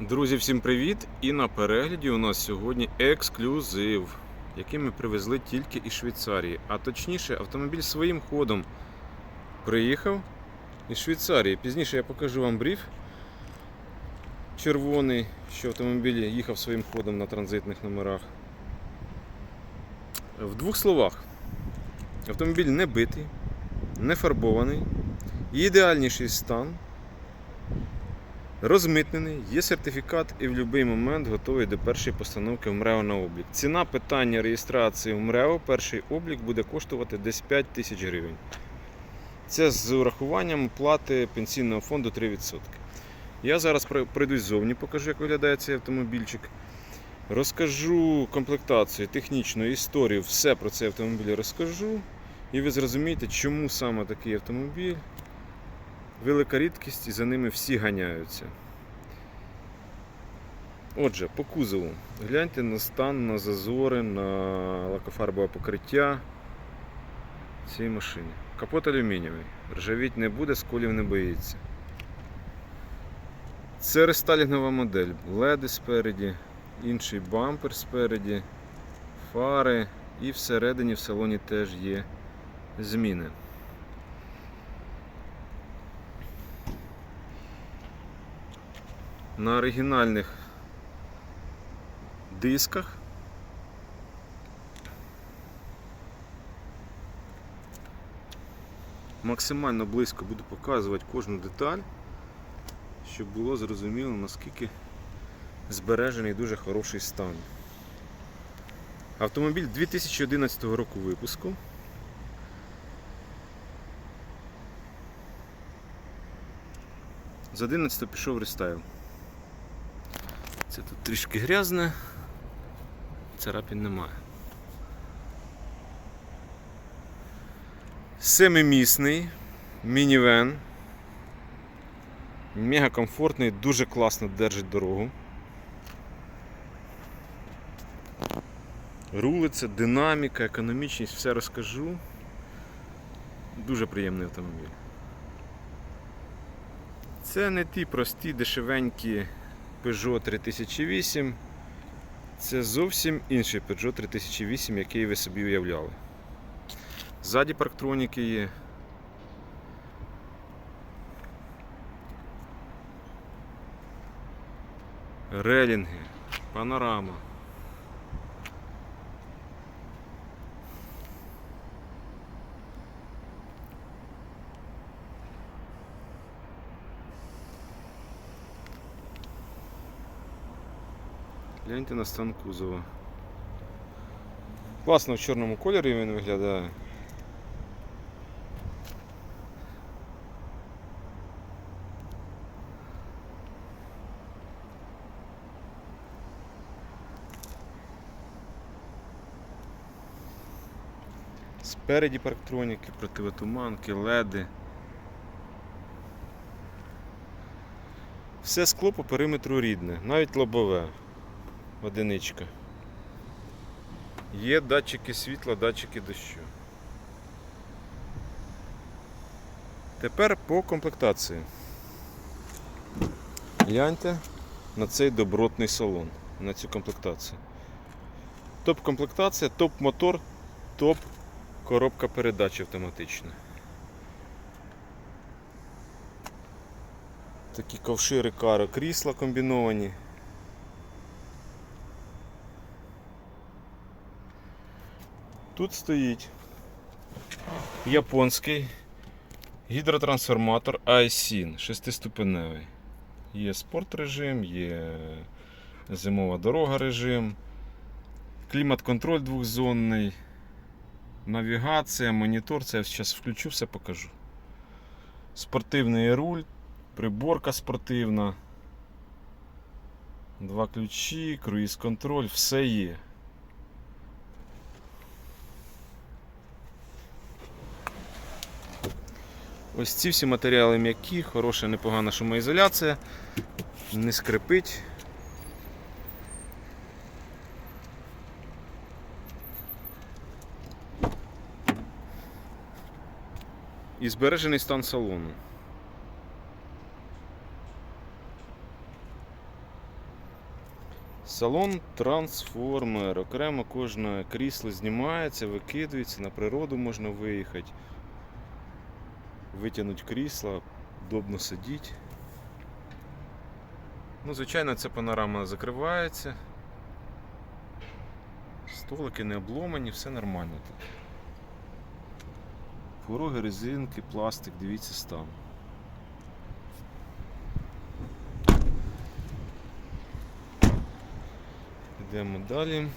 Друзі, всім привіт! І на перегляді у нас сьогодні ексклюзив, який ми привезли тільки із Швейцарії. А точніше, автомобіль своїм ходом приїхав із Швейцарії. Пізніше я покажу вам бриф червоний, що автомобіль їхав своїм ходом на транзитних номерах. В двох словах, автомобіль не битий, не фарбований, ідеальніший стан. Розмитнений, є сертифікат і в будь-який момент готовий до першої постановки в МРЕО на облік. Ціна питання реєстрації в МРЕО, перший облік буде коштувати десь 5 тисяч гривень. Це з урахуванням плати пенсійного фонду 3%. Я зараз про- пройдусь ззовні, покажу, як виглядає цей автомобільчик. Розкажу комплектацію, технічну історію, все про цей автомобіль розкажу. І ви зрозумієте, чому саме такий автомобіль велика рідкість і за ними всі ганяються. Отже, по кузову. Гляньте на стан, на зазори, на лакофарбове покриття цієї машини. Капот алюмінієвий. Ржавіть не буде, сколів не боїться. Це рестайлінгова модель. Леди спереді, інший бампер спереді, фари і всередині в салоні теж є зміни. На оригінальних дисках. Максимально близько буду показувати кожну деталь, щоб було зрозуміло, наскільки збережений дуже хороший стан. Автомобіль 2011 року випуску. З 11 пішов рестайл. Це тут трішки грязне, царапін немає. Семимісний мінівен. Мега комфортний, дуже класно держить дорогу. Рулиться, динаміка, економічність, все розкажу. Дуже приємний автомобіль. Це не ті прості дешевенькі Peugeot 3008. Це зовсім інший Peugeot 3008, який ви собі уявляли. Ззаді парктроніки є. Релінги, панорама. Гляньте на стан кузова. Класно в чорному кольорі він виглядає. Спереді парктроніки, противотуманки, леди. Все скло по периметру рідне, навіть лобове одиничка. Є датчики світла, датчики дощу. Тепер по комплектації. Гляньте на цей добротний салон, на цю комплектацію. Топ-комплектація, топ-мотор, топ коробка передач автоматична. Такі ковшири каро крісла комбіновані. Тут стоїть японський гідротрансформатор iSyn 6-ступеневий. Є спорт режим, є зимова дорога режим, клімат-контроль двохзонний, навігація, монітор. Це я зараз включу, все покажу. Спортивний руль, приборка спортивна, два ключі, круїз-контроль, все є. Ось ці всі матеріали м'які, хороша, непогана шумоізоляція, не скрипить. І збережений стан салону. Салон трансформер. Окремо кожне крісло знімається, викидується, на природу можна виїхати. Витягнути крісло, удобно сидіти. Ну, звичайно, ця панорама закривається. Столики не обломані, все нормально тут. Пороги, резинки, пластик, дивіться стан. Йдемо далі.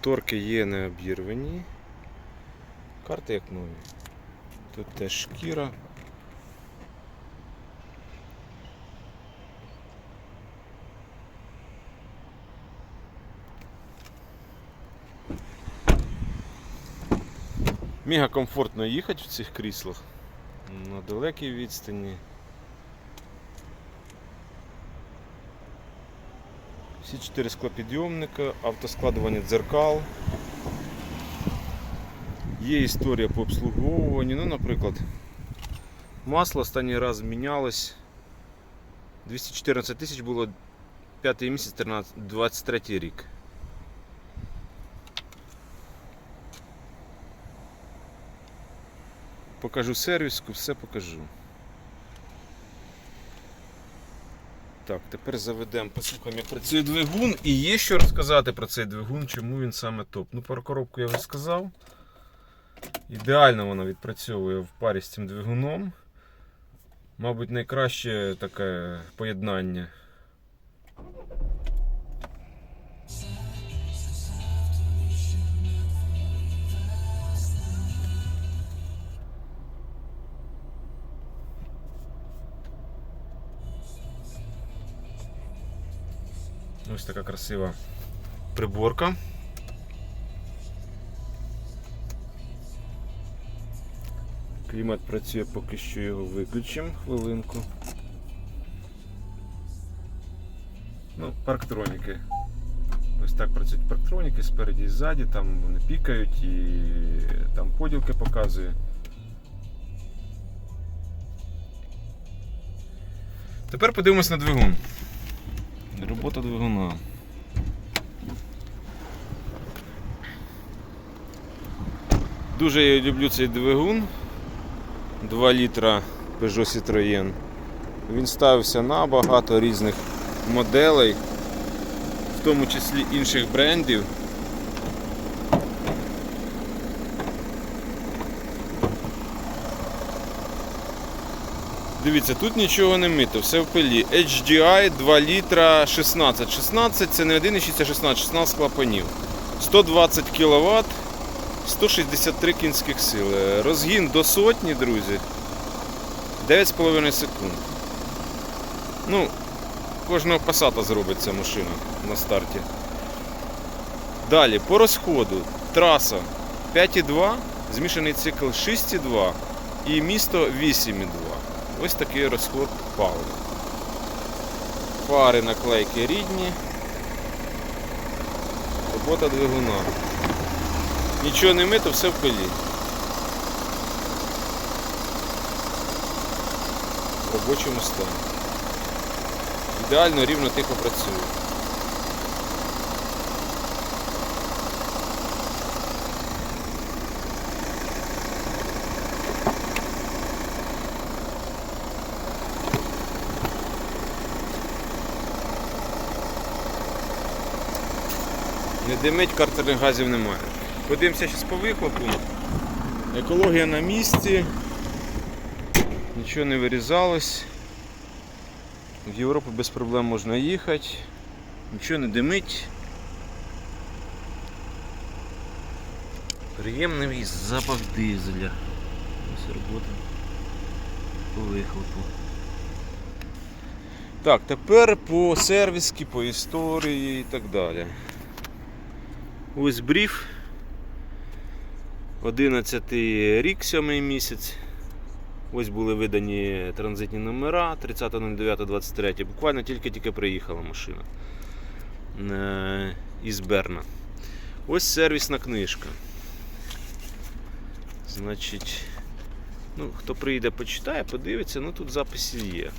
Шторки є не обірвані. Карти як нові. Тут теж шкіра. Мега комфортно їхати в цих кріслах на далекій відстані. Всі чотири склопідйомника, автоскладування дзеркал. Є історія по обслуговуванню. Ну, наприклад, масло останній раз мінялось. 214 тисяч було 5 місяць 13, 23 рік. Покажу сервіску, все покажу. Так, тепер заведемо, послухаємо, як працює двигун. І є що розказати про цей двигун, чому він саме топ. Ну, про коробку я вже сказав. Ідеально вона відпрацьовує в парі з цим двигуном. Мабуть, найкраще таке поєднання. Ось така красива приборка. Клімат працює, поки що його виключимо хвилинку. Ну, парктроніки. Ось так працюють парктроніки спереді і ззаді, там вони пікають і там поділки показує. Тепер подивимось на двигун. Робота двигуна. Дуже я люблю цей двигун. 2 літра Peugeot Citroën. Він ставився на багато різних моделей, в тому числі інших брендів. Дивіться, тут нічого не мито, все в пилі. HDI 2 літра 16. 16 це не 1,6, а 16, 16 клапанів. 120 кВт, 163 кінських сили. Розгін до сотні, друзі. 9,5 секунд. Ну, кожного пасата зробить ця машина на старті. Далі, по розходу. Траса 5,2, змішаний цикл 6,2 і місто 8,2. Ось такий розход палива. Фари наклейки рідні. Робота двигуна. Нічого не мито, все в пилі. В робочому стані. Ідеально рівно тихо працює. Не димить, картерних газів немає. Подивимося зараз по вихлопу. Екологія на місці. Нічого не вирізалось. В Європу без проблем можна їхати. Нічого не димить. Приємний запах дизеля. Ось робота по вихлопу. Так, тепер по сервіски, по історії і так далі. Ось бриф. 11 рік, 7 місяць. Ось були видані транзитні номера 30.09.23. Буквально тільки-тільки приїхала машина е, із Берна. Ось сервісна книжка. Значить, ну, хто прийде, почитає, подивиться, ну тут записів є.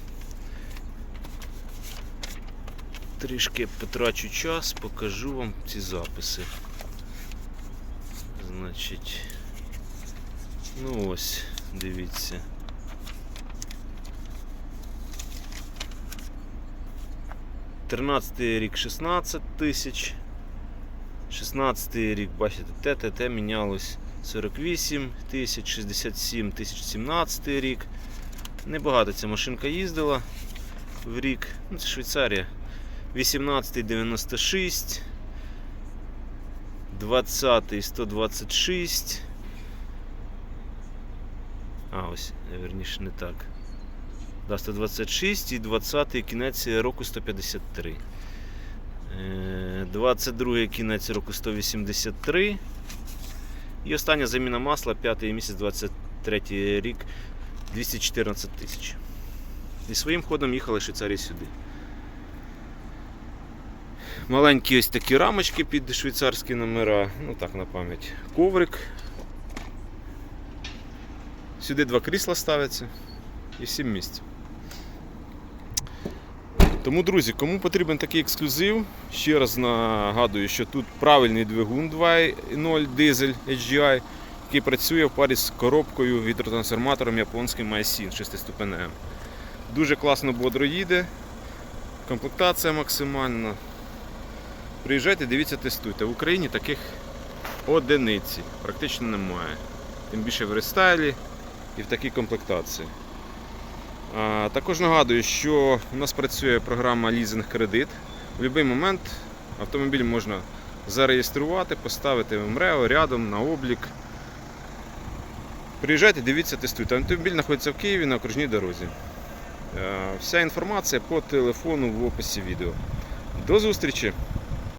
Трішки потрачу час, покажу вам ці записи. Значить, ну ось, дивіться. Тринадцятий рік 16 тисяч. 16 рік, бачите, ТТТ мінялось 48 тисяч, 67 тисяч 17 рік. Небагато ця машинка їздила в рік. Ну, це Швейцарія. 18 96. 20 126. А, ось, верніше, не так. Да, 126 і 20 кінець року 153. Е, 22 кінець року 183. І остання заміна масла, 5 місяць 23 рік 214 тисяч. І своїм ходом їхали Швейцарії сюди. Маленькі ось такі рамочки під швейцарські номера, ну так на пам'ять. Коврик. Сюди два крісла ставляться і 7 місць. Тому, друзі, кому потрібен такий ексклюзив, ще раз нагадую, що тут правильний двигун 2.0 дизель HGI, який працює в парі з коробкою вітротрансформатором японським ISIN 6 Дуже класно бодро їде, комплектація максимальна. Приїжджайте, дивіться, тестуйте. В Україні таких одиниці практично немає. Тим більше в рестайлі і в такій комплектації. А, Також нагадую, що у нас працює програма Лізинг кредит. В будь-який момент автомобіль можна зареєструвати, поставити в МРЕО рядом на облік. Приїжджайте, дивіться, тестуйте. Автомобіль знаходиться в Києві на окружній дорозі. Е, Вся інформація по телефону в описі відео. До зустрічі!